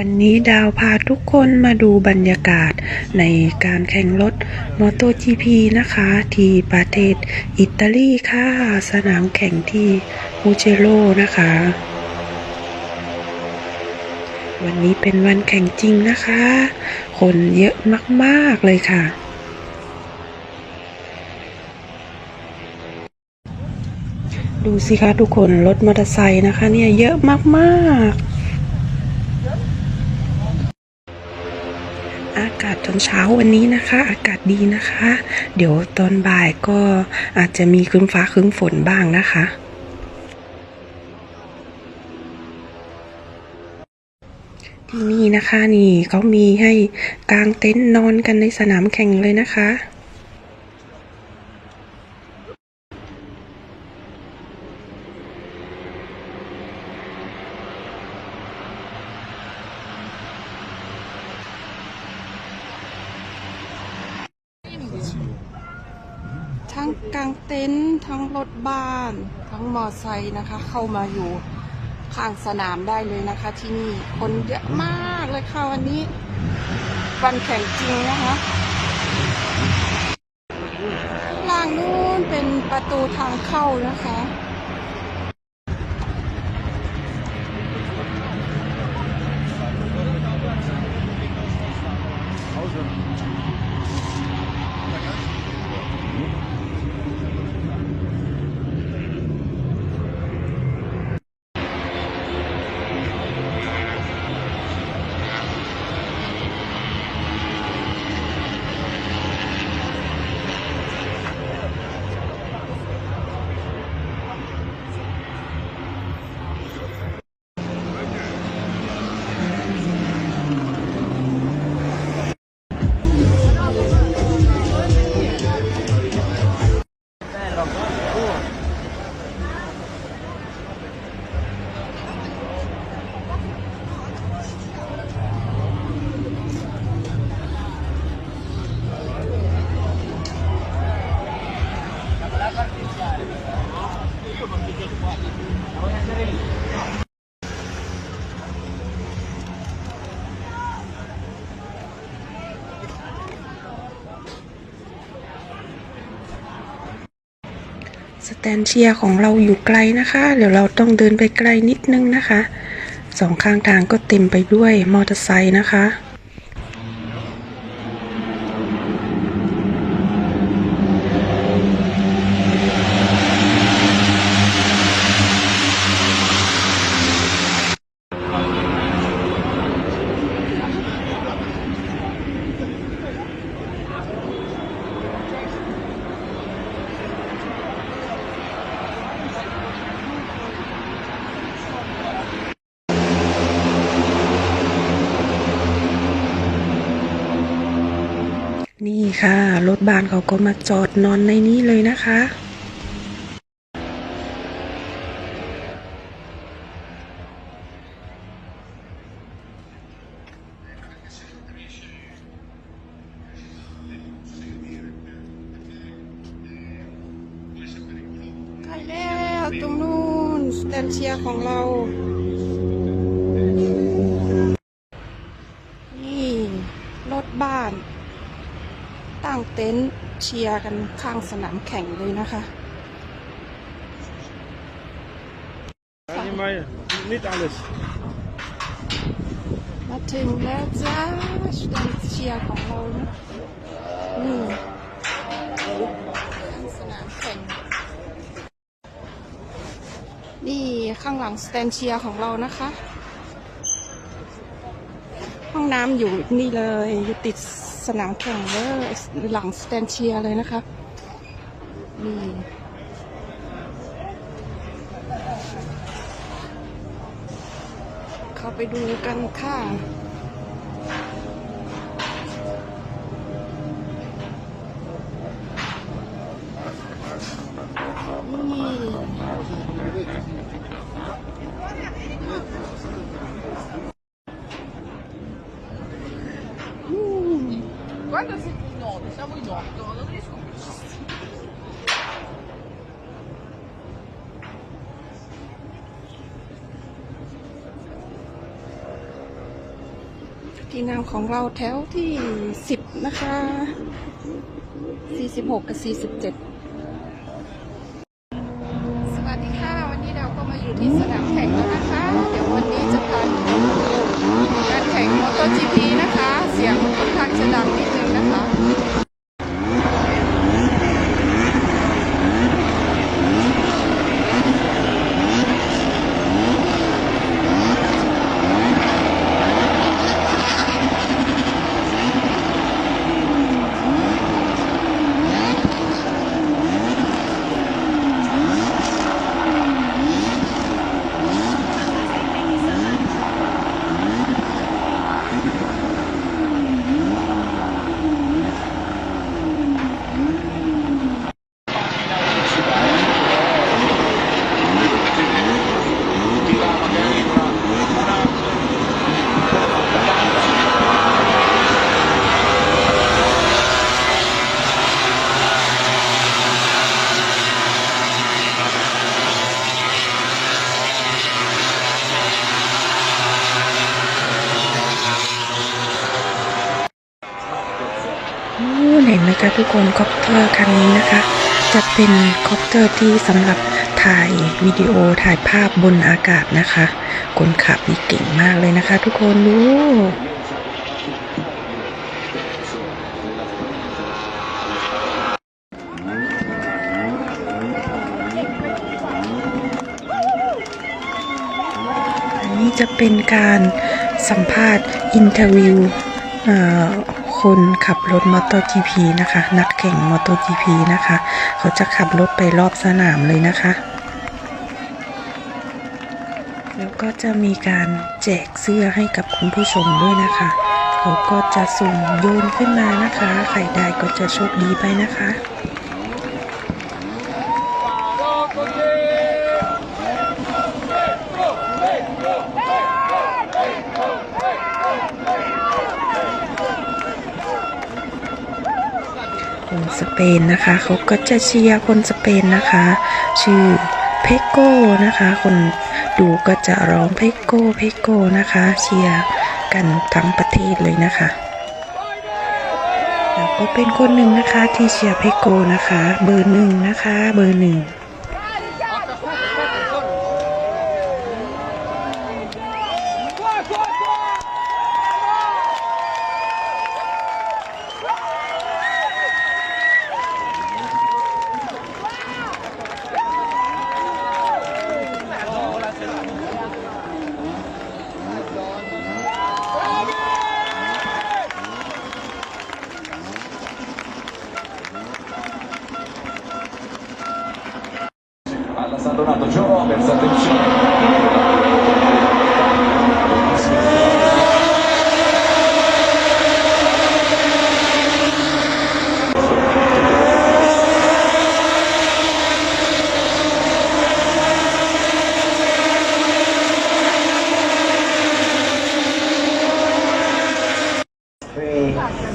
วันนี้ดาวพาทุกคนมาดูบรรยากาศในการแข่งรถมอ t o GP นะคะ ที่ประเทศอิตาลีค่ะ สนามแข่งที่มูเจโรนะคะ วันนี้เป็นวันแข่งจริงนะคะ คนเยอะมากๆเลยค่ะ ดูสิคะทุกคนรถมอเตอร์ไซค์นะคะเนี่ยเยอะมากๆ อากาศตอนเช้าวันนี้นะคะ อากาศดีนะคะ เดี๋ยวตอนบ่ายก็อาจจะมีครึ้มฟ้าครึ้มฝนบ้างนะคะที่นี่นะคะนี่เขามีให้กางเต็นท์นอนกันในสนามแข่งเลยนะคะ ทั้งกางเต็นท์ทั้งรถบ้าน ทั้งมอไซค์นะคะ เข้ามาอยู่ข้างสนามได้เลยนะคะ ที่นี่คนเยอะมากเลยค่ะวันนี้ วันแข่งจริงนะคะล่างนู้นเป็นประตูทางเข้านะคะ สแตนเชียของเราอยู่ไกลนะคะ เดี๋ยวเราต้องเดินไปไกลนิดนึงนะคะ สองข้างทางก็เต็มไปด้วยมอเตอร์ไซค์นะคะ นี่ ค่ะ รถบ้านเขาก็มาจอดนอนในนี้เลยนะคะแล้วตรงนู้นสแตนเชียของเรา ตั้งเต็นท์เชียร์กันข้างสนามแข่งเลยนะคะ Niet, maar niet alles. มาถึงแล้วจ้าสแตนท์เชียร์ของเรานะนี่ข้างสนามแข่ง นี่ข้างหลังสแตนเชียร์ของเรานะคะ ห้องน้ำอยู่นี่เลยอยู่ติด สนามแข่งเลยหลังสแตนเชียเลยนะคะนี่เข้าไปดูกันค่ะ Guarda se in 9, siamo in 8, non riesco più. ที่นั่งของเราแถวที่ 10 นะคะ 46 กับ 47 สวัสดีค่ะ วันนี้เราก็มาอยู่ที่สนามแข่งแล้วนะคะ เดี๋ยววันนี้จะพาทุกคนมาดูการแข่งมอเตอร์จีพีนะคะ เสียงค่อนข้างจะดังนิดนึงนะคะ นู่นเห็นไหมคะ ทุกคนคอปเตอร์คันนี้นะคะ จะเป็นคอปเตอร์ที่สำหรับถ่ายวิดีโอถ่ายภาพบนอากาศนะคะ คนขับนี่เก่งมากเลยนะคะ ทุกคนดูอันนี้จะเป็นการสัมภาษณ์อินเทอร์วิวอ่อ คนขับรถมอเตอร์จีพีนะคะ นักแข่งมอเตอร์จีพีนะคะ เขาจะขับรถไปรอบสนามเลยนะคะ แล้วก็จะมีการแจกเสื้อให้กับคุณผู้ชมด้วยนะคะ เขาก็จะสุ่มโยนขึ้นมานะคะ ใครได้ก็จะโชคดีไปนะคะ คน สเปนนะคะเขาก็จะเชียร์คนสเปนนะคะ ชื่อเพโก้นะคะ คนดูก็จะร้องเพโก้เพโก้นะคะ เชียร์กันทั้งประเทศเลยนะคะแล้วก็เป็นคนหนึ่งนะคะที่เชียร์เพโก้นะคะ เบอร์หนึ่งนะคะ เบอร์หนึ่ง Palla Donato, Joe Roberts, attenzione.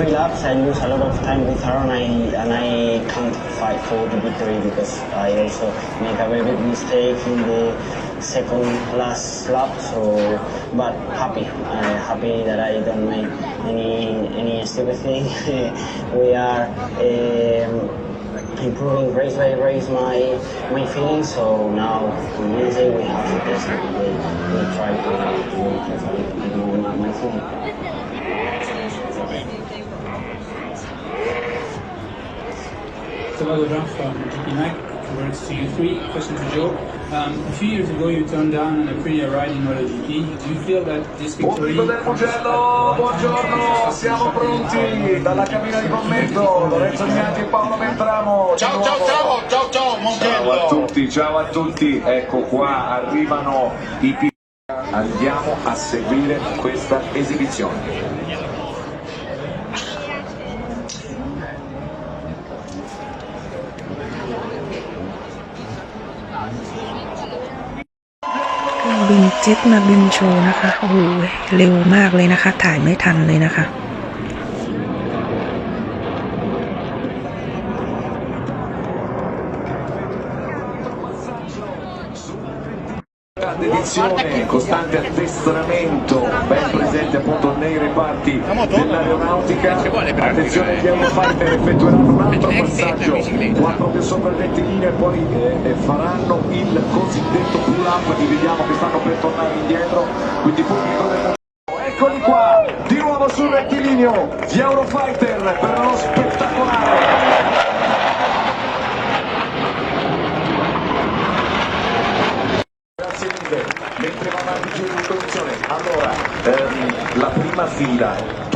three laps. I lose a lot of time with her, because I also make a very big mistake in the second last lap. So, but happy, uh, happy that I don't make any any stupid thing. we are. Um, improving race by race my my feelings so now on Wednesday we have to test it we, we try to, to, to do my, my feeling Salvador Jean from GP Mac. You three. Question to Joe. Um, a few years ago, you turned down an Aprilia ride in MotoGP. Do you feel that this victory? Del Mugello, buongiorno, siamo pronti dalla cabina di commento, Lorenzo Gnati e Paolo Ventramo. Ciao ciao ciao, ciao ciao Ciao a tutti, ciao a tutti, ecco qua arrivano i piloti. Andiamo a seguire questa esibizione. บินเจ็ตมาบินโชว์นะคะ โอ้โหเร็วมากเลยนะคะ ถ่ายไม่ทันเลยนะคะ reparti dell'aeronautica. Attenzione, gli Eurofighter effettueranno un altro passaggio qua proprio sopra il rettilineo e poi eh, faranno il cosiddetto pull up e vediamo che stanno per tornare indietro. Quindi pubblico del Eccoli qua, di nuovo sul rettilineo, gli Eurofighter per lo spettacolare. na vida.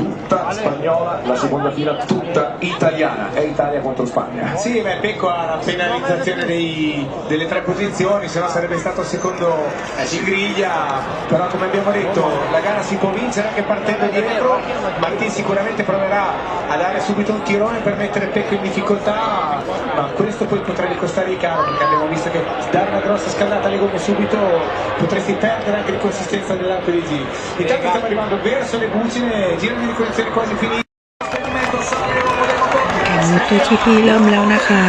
Spagnola, la seconda fila tutta italiana, è Italia contro Spagna. Sì, beh, Pecco ha la penalizzazione dei- delle tre posizioni, se no sarebbe stato secondo in griglia, però come abbiamo detto la gara si può vincere anche partendo dietro, Martin sicuramente proverà a dare subito un tirone per mettere Pecco in difficoltà, ma questo poi potrebbe costargli caro perché abbiamo visto che dare una grossa scaldata alle gomme subito potresti perdere anche di consistenza nell'arco dei giri. Intanto stiamo arrivando verso le bucine, giro di ricognizione quasi finito. แข่ง MotoGP เริ่มแล้วนะคะ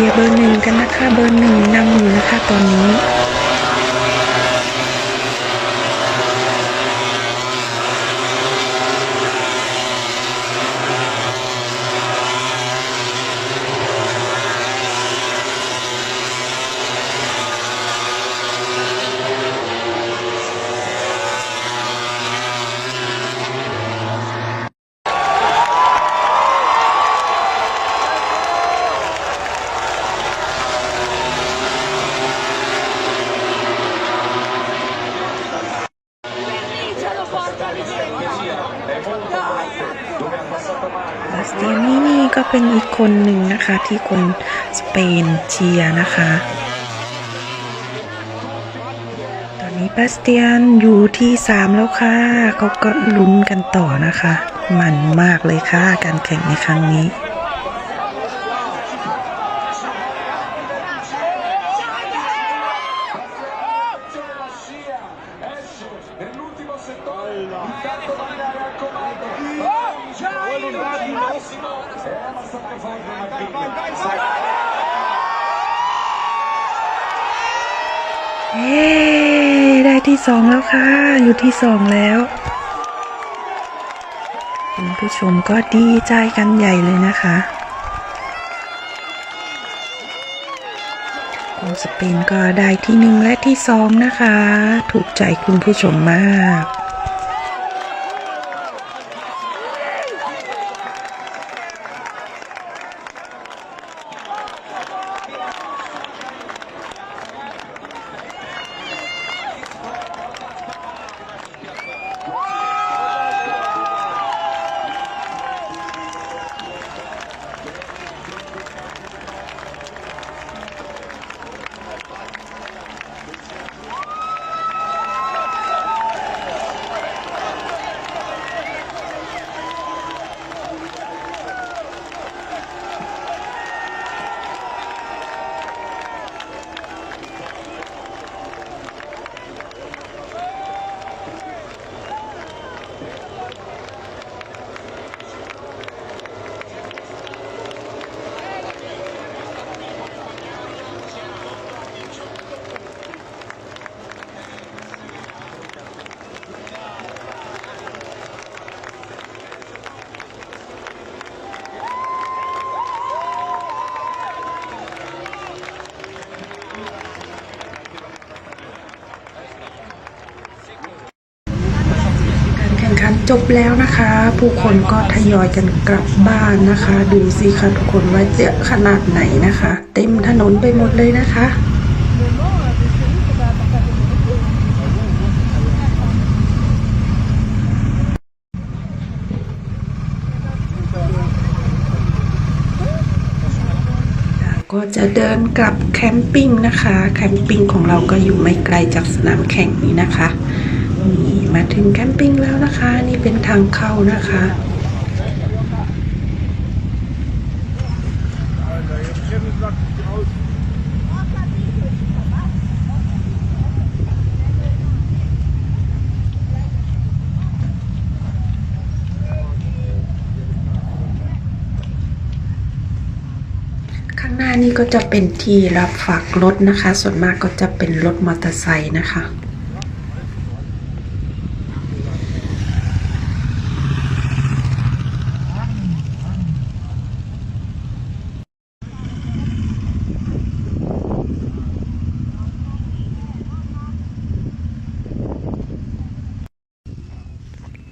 ชียร์เบอร์หนึ่งกันนะคะ เบอร์หนึ่งนำอยู่นะคะตอนนี้ บาสเตียนนี่นี่ก็เป็นอีกคนหนึ่งนะคะที่คนสเปนเชียร์นะคะ ตอนนี้บาสเตียนอยู่ที่สามแล้วค่ะเขาก็ลุ้นกันต่อนะคะ มันมากเลยค่ะ การแข่งในครั้งนี้ intanto Bagnale al comando vai il massimo è abbastanza forte Martin เย้ได้ที่สองแล้วค่ะ อยู่ที่สองแล้วคุณผู้ชมก็ดีใจกันใหญ่เลยนะคะคนสเปนก็ได้ที่หนึ่งและที่สองนะคะ ถูกใจคุณผู้ชมมาก แล้วนะคะ ผู้คนก็ทยอยกันกลับบ้านนะคะ ดูสิคะทุกคนว่าเยอะขนาดไหนนะคะ เต็มถนนไปหมดเลยนะคะก็จะเดินกลับแคมปิ้งนะคะ แคมปิ้งของเราก็อยู่ไม่ไกลจากสนามแข่งนี้นะคะ มาถึงแคมปิ้งแล้วนะคะ นี่เป็นทางเข้านะคะข้างหน้านี่ก็จะเป็นที่รับฝากรถนะคะ ส่วนมากก็จะเป็นรถมอเตอร์ไซค์นะคะ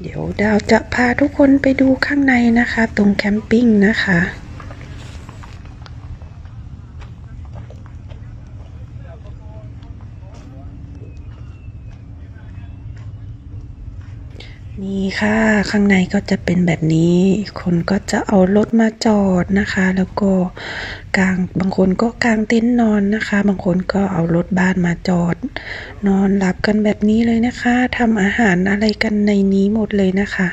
เดี๋ยวดาว จะพาทุกคนไปดูข้างในนะคะ ตรงแคมปิ้งนะคะ นี่ค่ะ ข้างในก็จะเป็นแบบนี้ คนก็จะเอารถมาจอดนะคะ แล้วก็กางบางคนก็กางเต็นท์นอนนะคะ บางคนก็เอารถบ้านมาจอด นอนหลับกันแบบนี้เลยนะคะทำอาหารอะไรกันในนี้หมดเลยนะคะ